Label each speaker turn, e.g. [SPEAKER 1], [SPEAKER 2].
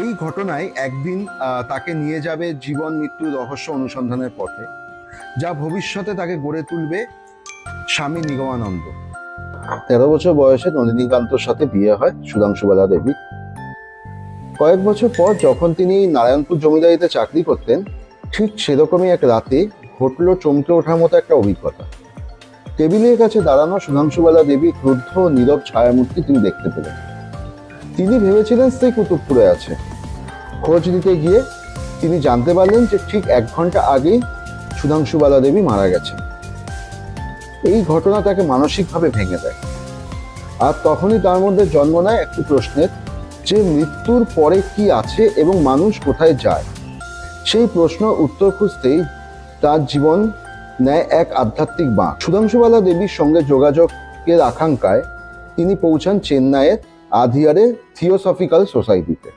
[SPEAKER 1] এই ঘটনায় একদিন তাকে নিয়ে যাবে জীবন, মৃত্যু, রহস্য অনুসন্ধানের পথে, যা ভবিষ্যতে তাকে গড়ে তুলবে স্বামী নিগমানন্দ। তেরো বছর বয়সে নন্দিনীকান্তর সাথে বিয়ে হয় সুধাংশুবালা দেবী। কয়েক বছর পর যখন তিনি নারায়ণপুর জমিদারিতে চাকরি করতেন, ঠিক সেরকমই এক রাতে ঘটল চমকে ওঠার মতো একটা অভিজ্ঞতা। টেবিলের কাছে দাঁড়ানো সুধাংশুবালা দেবী ক্রুদ্ধ নীরব ছায়ামূর্তি তিনি দেখতে পেলেন। তিনি ভেবেছিলেন সে কুতুবপুরে আছে। খোঁজ দিতে গিয়ে তিনি জানতে পারলেন যে ঠিক এক ঘণ্টা আগেই সুধাংশুবালা দেবী মারা গেছে এই ঘটনা তাকে মানসিকভাবে ভেঙে দেয়। আর তখনই তার মধ্যে জন্ম নেয় একটি প্রশ্নের যে মৃত্যুর পরে কি আছে এবং মানুষ কোথায় যায়? সেই প্রশ্ন উত্তর খুঁজতেই তার জীবন নেয় এক আধ্যাত্মিক বাঁক। সুধাংশুবালা দেবীর সঙ্গে যোগাযোগের আকাঙ্ক্ষায় তিনি পৌঁছান চেন্নাইয়ের আধিয়ারে থিওসফিক্যাল সোসাইটিতে